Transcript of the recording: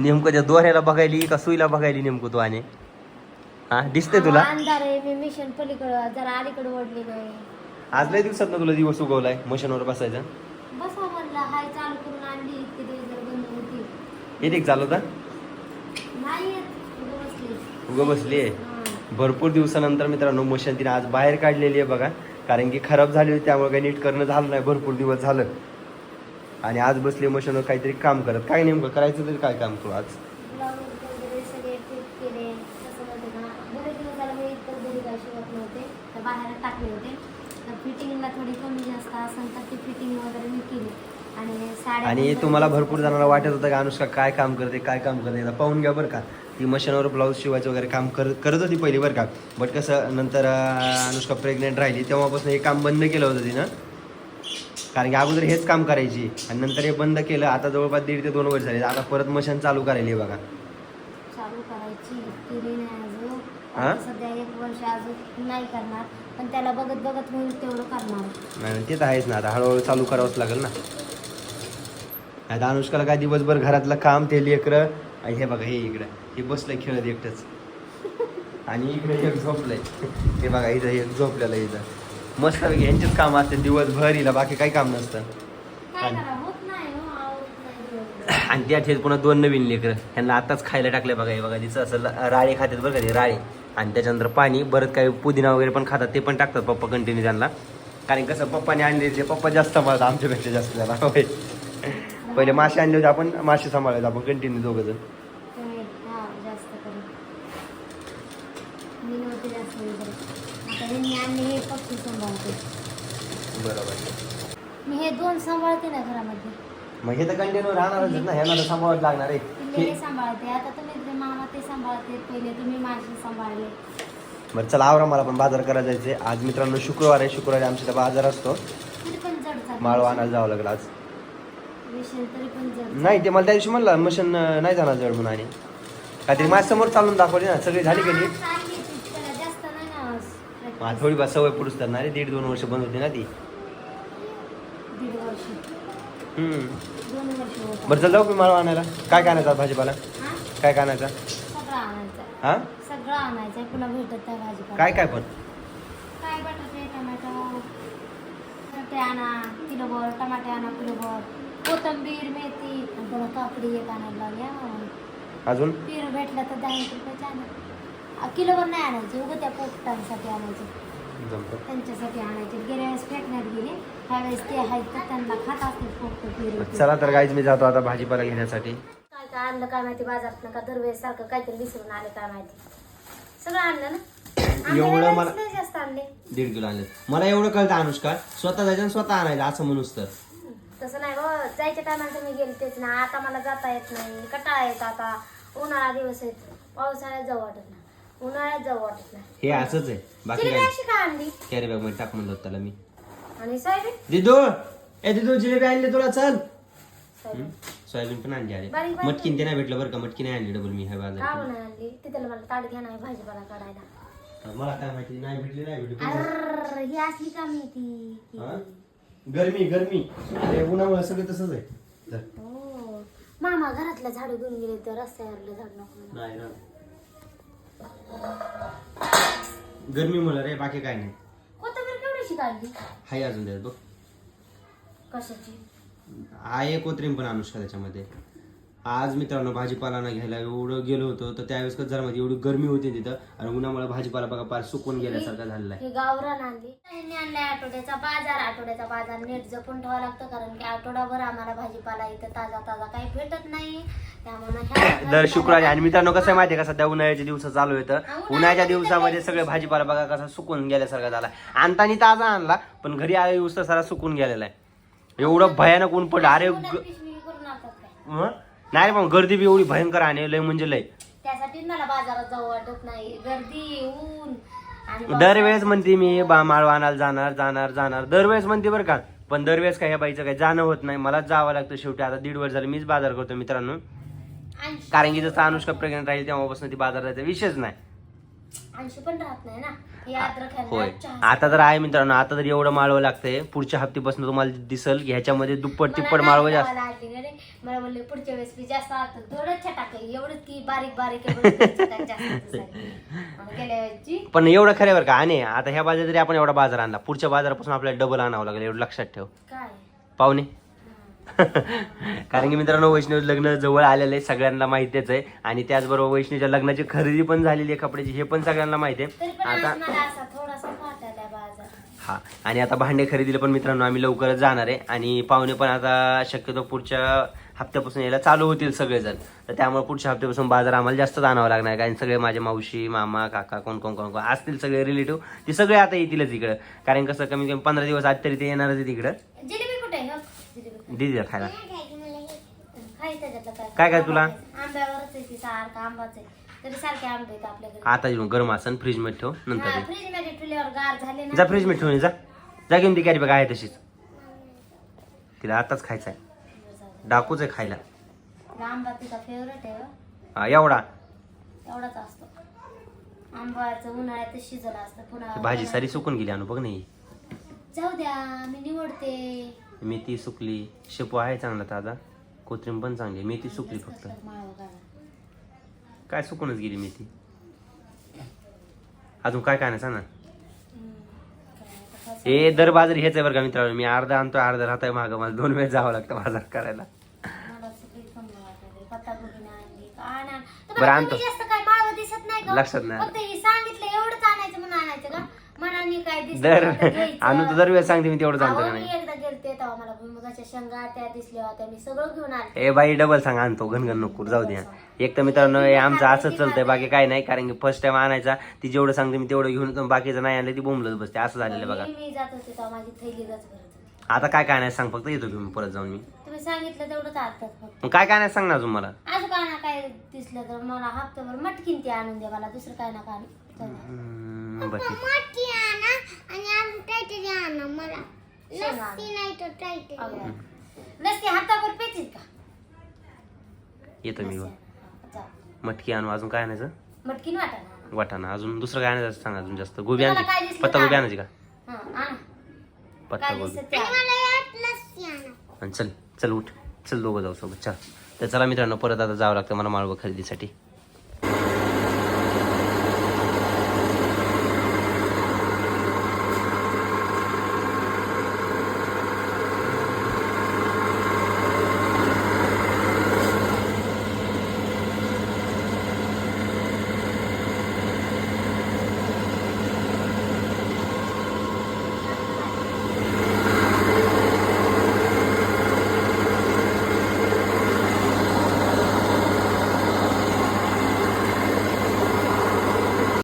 नेमकं त्या दोऱ्याला बघायली का सुईला बघायली नेमकं तू आणि? हा दिसते तुला? अंधार आहे मी मिशन पलीकडं जरा अलीकडे ओढली नाही. आज लय दिवसात तुला दिवस उगवलाय मशीनवर बसायचं? बसा म्हणलं हाय चालू करून आणली इतके दिवस जर बंद होती. नाही येत बसली. उगं बसली आहे? हा. भरपूर दिवसानंतर मित्रांनो मशीन तिने आज बाहेर काढलेली आहे बघा. कारण की खराब झाली होती त्यामुळे काही नीट करणं झालं नाही भरपूर दिवस झालं. आणि आज बसली मशीनवर काहीतरी काम करत. काय नेमकं करायचं तरी काय काम आज? बाहेर टाकले होते. तर फिटिंगला थोडी जास्त असेल तर ती फिटिंग वगैरे मी केली. आणि साड्या आणि पण तुम्हाला भरपूर जणांना वाटत होतं की अनुष्का काय काम करते काय काम करते? पाहून घ्या बरं का. ती मशीनवर ब्लाऊज शिवायचं वगैरे काम कर करत होती पहिली बरं का. बट कसं नंतर अनुष्का प्रेग्नेंट राहिली तेव्हापासून हे काम बंद केलं होतं तिनं. कारण की अगोदर हेच काम करायची आणि नंतर हे बंद केलं आता जवळपास दीड ते दोन वर्ष झाले. आता परत मशीन चालू करायली बघा. चालू करायची केली नाही अजून. हा? आता सध्या एक वर्ष अजून नाही करणार पण त्याला बघत बघत होईल तेवढं करणार. नाही ते तर आहेच ना. आता हळूहळू चालू करावंच लागेल ना. आता अनुष्काला काय दिवसभर घरातलं काम ते लेकरं आणि हे बघा हे इकडं. हे बसलंय खेळत एकटंच. आणि इकडे एक झोपलंय. हे बघा इथं एक झोपलेलं आहे इथं. मस्त यांचेच काम असते दिवसभर हिला बाकी काही काम नसतं. आणि- हो. आणि त्या ठेच पुन्हा दोन नवीन लेकरं ह्यांना आताच खायला टाकले बघा हे बघा तिचं असं राळे खातात बरं का ते राळे. आणि त्याच्यानंतर पाणी बरं काही पुदिना वगैरे पण खातात ते पण टाकतात पप्पा कंटिन्यू त्यांना. कारण कसं पप्पाने आणले ते पप्पा जास्त सांभाळतात आमच्यापेक्षा जास्त त्याला. होय. पहिले मासे आणले होते आपण मासे सांभाळायचो आपण कंटिन्यू दोघं जण तुम्ही हा जास्त करून मी नव्हते जास्त हे करत. आता ह्यांनी आणले हे पक्षी सांभाळते बरोबर. मी हे दोन सांभाळते ना घरामध्ये. मग हे तर कंटिन्यू राहणारच ना ह्यांना तर सांभाळत लागणार आहे. पिल्ले हे हे सांभाळते आता तुम्ही ते मामा ते सांभाळते पहिले तुम्ही माझे सांभाळले. बरं चला आवरा मला पण बाजार करायला जायचे आज मित्रांनो शुक्रवार आहे शुक्रवारी आमच्या इथं बाजार असतो. तरी पण जड जाते माळव आणायला जावं लागलं आज. विषय तरी पण जड नाही ते मला त्या दिवशी म्हणलं मशीन नाही जाणार जड म्हणून आणि. काहीतरी माझ्यासमोर चालून दाखवली ना सगळी झाली हा, चालली ती. त्याला जास्त नाही ना मला थोडी बा सवय पुरुष ना रे दीड दोन वर्ष बंद होती ना ती. दीड वर्ष. हम्म. दोन वर्ष होत. बरं चल जाऊ मला आणायला. काय काय आणायचं भाजीपाला? हा? काय काय आणायचं? सगळं आणायचं. हा? सगळं आणायचं पुन्हा भेटत नाही भाजीपाला. काय काय पण? काय बटाटे टमॅटो बटाटे आणा किलोभर टमाटे आणा किलोभर कोथंबीर मेथी आणि काकडी एक आणायला. अजून? पेरू भेटला तर दहा एक रुपयाचे आणा. आ, किलोभर नाही आणायचे उगं त्या पोपटांसाठी आणायचे. जमतं. त्यांच्यासाठी आणायचे. गेल्या वेळेस फेकण्यात गेले. ह्यावेळेस ते आहेत तर त्यांना खात असतील पोपट पेरू. चला तर गाईज मी जातो आता भाजीपाला घेण्यासाठी. काय काय आणलं काय माहिती बाजारात का दरवेळेस सारखं काहीतरी विसरून आले काय माहिती. सगळं आणलं ना? एवढं मला- नाही जास्त आणले? दीड किलो आणले. मला एवढं कळतं अनुष्का. स्वतः जायचं आणि स्वतः आणायचं असं म्हणूस तर तसं नाही हो जायच्या टायमाला मी गेले तेच ना. आता मला जाता येत नाही. कटाळा येत आता. उन्हाळा दिवस आहेत. पावसाळ्यात जाऊ वाटत नाही. उन्हाळ्यात जाऊ वाटत नाही. हे असंच आहे. बाकी तिने काय? अशी का आणली? कॅरी बॅगमध्ये टाक म्हणलं होतं त्याला मी. आणि सोयाबीन? दिदू ए दिदू जिलेबी आणली तुला चल. सोयाबीन. सोयाबीन पण आणली अरे बारीक बारीक. मटकीन ते नाही भेटलं बरं का? मटकी नाही आणली डबल मी ह्या का आणली? तिथे मला ताट घ्या नाही भाजीपाला काढायला. मला काय माहिती नाही भेटली नाही भेटली. अर्र ही असली का माहिती हा? गरमी गरमी. अरे उन्हामुळे सगळं तसंच आहे. धर. हो. मामा घरातलं झाडू घेऊन गेले तर रस्त्यावरलं झाड नको. नाही ना गरमी मुलं रे बाकी काय नाही. कोथिंबीर केवढीशी काढली हाय अजून त्यात बघ कशाची आहे कोत्रीम पण अनुष्का त्याच्यामध्ये? आज मित्रांनो भाजीपाला ना घ्यायला एवढं गेलो होतो तर त्यावेळेस कसं झालं माहिती एवढी गरमी होती तिथं. आणि उन्हामुळे भाजीपाला बघा पार सुकून गेल्यासारखा झालेला आहे. गावरान आणली. त्यांनी आणलाय आठवड्याचा बाजार आठवड्याचा बाजार. नीट जपून ठेवावं लागतं कारण की आठवडाभर आम्हाला भाजीपाला इथं ताजा ताजा काही भेटत नाही. त्यामुळे दर शुक्रवारी आणि मित्रांनो कसं माहिती आहे का? सध्या उन्हाळ्याचे दिवस चालू येतं उन्हाळ्याच्या दिवसामध्ये सगळे भाजीपाला बघा कसा सुकून गेल्यासारखा झाला. आणताना ताजा आणला पण घरी आले दिवस सारा सुकून गेलेला आहे. एवढं भयानक ऊन पडलं. अरे नाही पण गर्दी बी एवढी भयंकर आहे लय म्हणजे लय. त्यासाठी मला बाजारात जाऊ वाटत नाही. गर्दी ऊन आणि दरवेळेस म्हणते मी बा माळवा आणायला जाणार जाणार जाणार. दरवेळेस म्हणते बरं का पण दरवेळेस काय ह्या बाईचं काही जाणं होत नाही. मलाच जावं लागतं शेवटी. आता दीड वर्ष झालं मीच बाजार करतो मित्रांनो. कारण की जसं अनुष्का प्रेग्नेंट राहील तेव्हापासून ती बाजार जायचा विषयच नाही. ऐंशी पण राहत नाही ना. हे अद्रक आहे ना, होय. चहा- आता तर आहे मित्रांनो आता तर एवढं माळवं लागतंय. पुढच्या हप्त्यापासून तुम्हाला दिसल ह्याच्यामध्ये दुप्पट तिप्पट माळवं जास्त. मला म्हणले पुढच्या वेळेस मी जास्त आता थोडंच छटाक आहे. एवढंच की बारीक बारीक आहे, एवढंच छटाक जास्त दिसायला. आणि गेल्या वेळची पण एवढं खरं बरं का. आणि आता ह्या बाजार जरी आपण एवढा बाजार आणला पुढच्या बाजारापासून आपल्याला डबल आणावं लागेल एवढं लक्षात ठेव. काय? पाहुणे. कारण की मित्रांनो वैष्णव लग्न जवळ आलेलं आहे सगळ्यांना माहितीच आहे. आणि त्याचबरोबर वैष्णवीच्या लग्नाची खरेदी पण झालेली आहे कपड्याची हे पण सगळ्यांना माहिती आहे. आता हा आणि आता भांडे खरेदीला पण मित्रांनो आम्ही लवकरच जाणार आहे. आणि पाहुणे पण आता शक्यतो पुढच्या हप्त्यापासून यायला चालू होतील सगळेजण. तर त्यामुळे पुढच्या हप्त्यापासून बाजार आम्हाला जास्त आणावं लागणार कारण सगळे माझे मावशी मामा काका कोण कोण कोण कोण असतील सगळे रिलेटिव्ह ते सगळे आता येतीलच इकडं. कारण कसं कमी कमी पंधरा दिवस आज तरी ते येणारच आहे हो? दिदी खायला. काय. काय तुला? आंब्यावरच आहे ती सारखं आंबाच आहे. तरी सारखे आंबे आहेत आपल्याकडे आता येऊन गरम असन फ्रीजमध्ये ठेव नंतर ये. फ्रीजमध्ये ठेवल्यावर गार झाले ना. जा फ्रीजमध्ये ठेवून ये, जा. जा घेऊन ती कॅरी बॅग आहे तशीच. तिला आताच खायचं आहे डाकूच आहे खायला. आंबा तिचा फेवरेट आहे हो. हा, एवढा. एवढाच असतो. आंबाचं उन्हाळ्यात शिजलं असतं पुन्हा ती भाजी सारी सुकून गेली अनु बघ नाही जाऊ द्या मी निवडते. मेथी सुकली. शेपू आहे चांगला ताजा कोथिंबीर पण चांगली. मेथी सुकली फक्त. काय सुकूनच गेली मेथी? अजून काय काय नाही सांग हे दर बाजार हेच आहे बरं का मित्रांनो. मी अर्धा आणतो अर्धा राहतोय मागं. मला दोन वेळ जावं लागतं बाजार करायला. बरं, आणतो. लक्षात नाही दर. आणू तर दर वेळेस सांगते मी तेवढं अहो, का नाही? मला भुईमुगाच्या शेंगा त्या दिसल्या होत्या मी सगळं घेऊन आले. ए बाई डबल सांग आणतो घनघन नको जाऊ द्या एक तर मित्रांनो हे आमचं असंच चालतंय बाकी काय नाही कारण की फर्स्ट टाइम आणायचा ती जेवढं सांगते मी तेवढं घेऊन येतो बाकीचं नाही आणलं ती बोंबलत बसते असं झालेलं आहे बघा. मी मी जात होते तेव्हा माझी थैली गच भरत होती. आता काय काय नाही सांग फक्त येतो घेऊन परत जाऊन मी. तुम्ही सांगितलं तेवढंच आणतात फक्त. मग काय काय नाही सांग ना अजून मला. अजून काय ना काय दिसलं तर मला हप्त्याभर मटकीन ती आणून द्या मला दुसरं काय ना काय चला. हम्म, बस ठीक. आणा आणि अजून काहीतरी आणा मला. लस्सी नाही का? येतो मी. जा. मटकी आणू अजून काय आणायचं? मटकीन वाटा वाटाणा अजून दुसरं काय आणायचं सांग अजून जास्त? गोबी तुम्हाला काय आणायची दिसलं पत्ता गोबी काय? आणायची का? हा आणा. पत्ता काय गोबी. दिसत ते आणि आणा. मला यात लस्सी आणा. आणि चल चल उठ. चल दोघं जाऊ सोबत. चल. तर चला मित्रांनो परत आता जावं लागतं मला माळवं खरेदीसाठी.